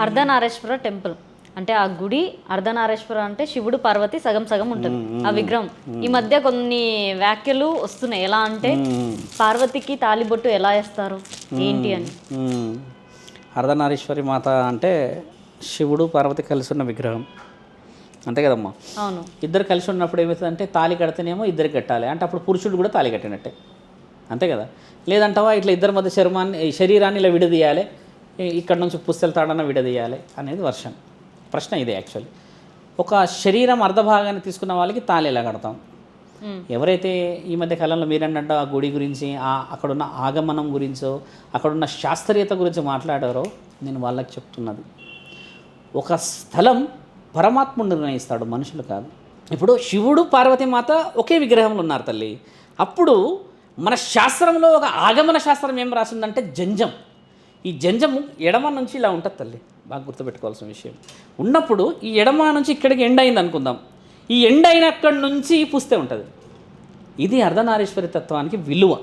Ardhanareeswara temple. అంటే ఆ గుడి అర్ధనారేశ్వర అంటే శివుడు పార్వతి సగం సగం ఉంటుంది. ఆ విగ్రహం. ఈ మధ్య కొన్ని వ్యాఖ్యలు వస్తున్నాయి. ఎలా అంటే పార్వతికి తాలిబొట్టు ఎలా వేస్తారు? ఏంటి అని. అర్ధనారీశ్వరి మాత అంటే శివుడు పార్వతి కలిసి ఉన్న విగ్రహం. అంతే కదమ్మా? అవును. ఇద్దరు కలిసి ఉన్నప్పుడు ఏమవుతుందంటే తాళి కడితేనేమో ఇద్దరికి కట్టాలి. అంటే అప్పుడు పురుషుడు కూడా తాళి కట్టినట్టే. అంతే కదా? లేదంటావా ఇట్లా ఇద్దరి మధ్య చర్మాన్ని ఈ శరీరాన్ని ఇలా విడదీయాలి? ఇక్కడ నుంచి పుస్తల తాడన విడదీయాలి అనేది వర్షన్ ప్రశ్న ఇదే యాక్చువల్లీ ఒక శరీరం అర్ధభాగాన్ని తీసుకున్న వాళ్ళకి తాళి ఎలా కడతాం. ఎవరైతే ఈ మధ్య కాలంలో మీరన్నట్టు ఆ గుడి గురించి ఆ అక్కడున్న ఆగమనం గురించో అక్కడున్న శాస్త్రీయత గురించి మాట్లాడారో నేను వాళ్ళకి చెప్తున్నది. ఒక స్థలం పరమాత్ముడు నిర్ణయిస్తాడు మనుషులు కాదు. ఇప్పుడు శివుడు పార్వతీమాత ఒకే విగ్రహంలో ఉన్నారు తల్లి. అప్పుడు మన శాస్త్రంలో ఒక ఆగమన శాస్త్రం ఏం రాసిందంటే జంజం. ఈ జంజము ఎడమ నుంచి ఇలా ఉంటుంది తల్లి. బాగా గుర్తుపెట్టుకోవాల్సిన విషయం. ఉన్నప్పుడు ఈ ఎడమ నుంచి ఇక్కడికి ఎండ్ అయింది అనుకుందాం. ఈ ఎండ్ అయినక్కడి నుంచి పూస్తే ఉంటుంది. ఇది అర్ధనారీశ్వరి తత్వానికి విలువ.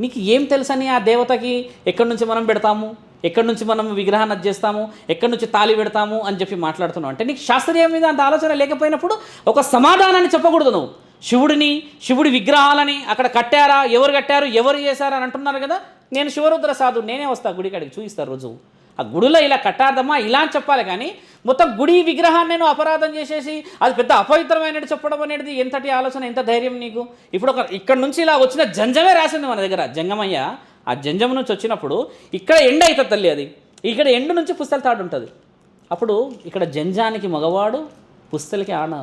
నీకు ఏం తెలుసని ఆ దేవతకి ఎక్కడి నుంచి మనం పెడతాము? ఎక్కడి నుంచి మనం విగ్రహాన్ని అది చేస్తాము? ఎక్కడి నుంచి తాళి పెడతాము? అని చెప్పి మాట్లాడుతున్నావు. అంటే నీకు శాస్త్రీయం మీద అంత ఆలోచన లేకపోయినప్పుడు ఒక సమాధానాన్ని చెప్పకూడదు నువ్వు. శివుడిని శివుడి విగ్రహాలని అక్కడ కట్టారా? ఎవరు కట్టారు? ఎవరు చేశారు? అని అంటున్నారు కదా. నేను శివరుద్ర సాధు నేనే వస్తా గుడి కాడికి చూపిస్తారు రోజు. ఆ గుడిలో ఇలా కట్టార్థమా? ఇలా అని చెప్పాలి కానీ మొత్తం గుడి విగ్రహాన్ని నేను అపరాధం చేసేసి అది పెద్ద అపవిత్రమైనది చెప్పడం అనేది ఎంతటి ఆలోచన ఎంత ధైర్యం నీకు? ఇప్పుడు ఒక ఇక్కడ నుంచి ఇలా వచ్చిన జంజమే రాసింది మన దగ్గర. జంగమయ్య ఆ జంజం నుంచి వచ్చినప్పుడు ఇక్కడ ఎండ అవుతుంది తల్లి అది. ఇక్కడ ఎండు నుంచి పుస్తల తాడు ఉంటుంది. అప్పుడు ఇక్కడ జంజానికి మగవాడు పుస్తలకి ఆడ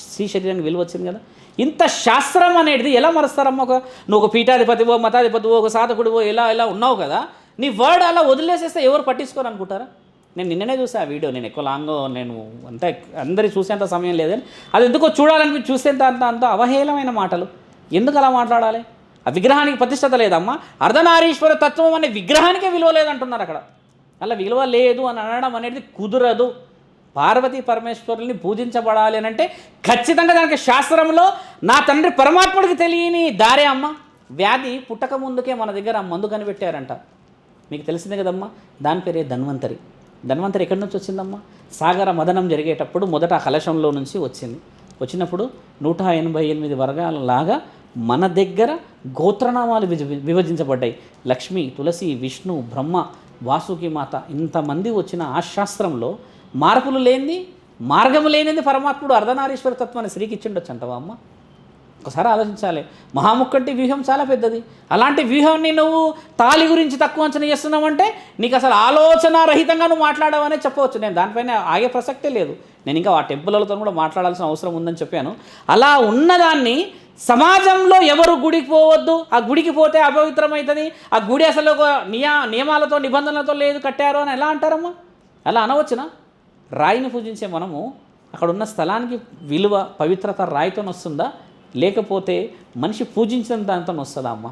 స్త్రీ శరీరానికి విలువ వచ్చింది కదా. ఇంత శాస్త్రం అనేది ఎలా మరుస్తారమ్మా ఒక నువ్వు ఒక పీఠాధిపతివో మతాధిపతివో ఒక సాధకుడివో ఎలా ఎలా ఉన్నావు కదా? నీ వర్డ్ అలా వదిలేసేస్తే ఎవరు పట్టించుకోరు అనుకుంటారా? నేను నిన్ననే చూసా ఆ వీడియో నేను ఎక్కువ లాంగ్ నేను అంత అందరి చూసేంత సమయం లేదని. అది ఎందుకో చూడాలనిపించి చూసేంత అంత అంత అవహేళమైన మాటలు. ఎందుకు అలా మాట్లాడాలి? ఆ విగ్రహానికి ప్రతిష్టత లేదమ్మా. అర్ధనారీశ్వర తత్వం అనే విగ్రహానికే విలువ లేదంటున్నారు అక్కడ. అలా విలువ లేదు అని అనడం అనేది కుదరదు. పార్వతీ పరమేశ్వరుల్ని పూజించబడాలి అని అంటే ఖచ్చితంగా దానికి శాస్త్రంలో నా తండ్రి పరమాత్ముడికి తెలియని దారే అమ్మ. వ్యాధి పుట్టక ముందుకే మన దగ్గర మందు కనిపెట్టారంట. మీకు తెలిసిందే కదమ్మా? దాని పేరే ధన్వంతరి. ధన్వంతరి ఎక్కడి నుంచి వచ్చిందమ్మా? సాగర మదనం జరిగేటప్పుడు మొదట కలశంలో నుంచి వచ్చింది. వచ్చినప్పుడు నూట ఎనభై ఎనిమిది వర్గాలలాగా మన దగ్గర గోత్రనామాలు విభజించబడ్డాయి. లక్ష్మి తులసి విష్ణు బ్రహ్మ వాసుకి మాత ఇంతమంది వచ్చిన ఆ శాస్త్రంలో మార్పులు లేనిది మార్గము లేనిది పరమాత్ముడు అర్ధనారీశ్వర తత్వాన్ని శ్రీకి ఇచ్చిండొచ్చు అంటవా అమ్మ? ఒకసారి ఆలోచించాలి. మహాముక్కంటి వ్యూహం చాలా పెద్దది. అలాంటి వ్యూహాన్ని నువ్వు తాలి గురించి తక్కువ అంచనా చేస్తున్నావంటే నీకు అసలు ఆలోచన రహితంగా నువ్వు మాట్లాడవనే చెప్పవచ్చు. నేను దానిపైన ఆగే ప్రసక్తే లేదు. నేను ఇంకా ఆ టెంపుల్తో కూడా మాట్లాడాల్సిన అవసరం ఉందని చెప్పాను. అలా ఉన్నదాన్ని సమాజంలో ఎవరు గుడికి పోవద్దు? ఆ గుడికి పోతే అపవిత్రమవుతుంది? ఆ గుడి అసలు ఒక నియా నియమాలతో నిబంధనలతో లేదు కట్టారు అని ఎలా అంటారమ్మా? అలా అనవచ్చునా? రాయిని పూజించే మనము అక్కడ ఉన్న స్థలానికి విలువ పవిత్రత రాయితో వస్తుందా లేకపోతే మనిషి పూజించిన దానితో వస్తుందా అమ్మ?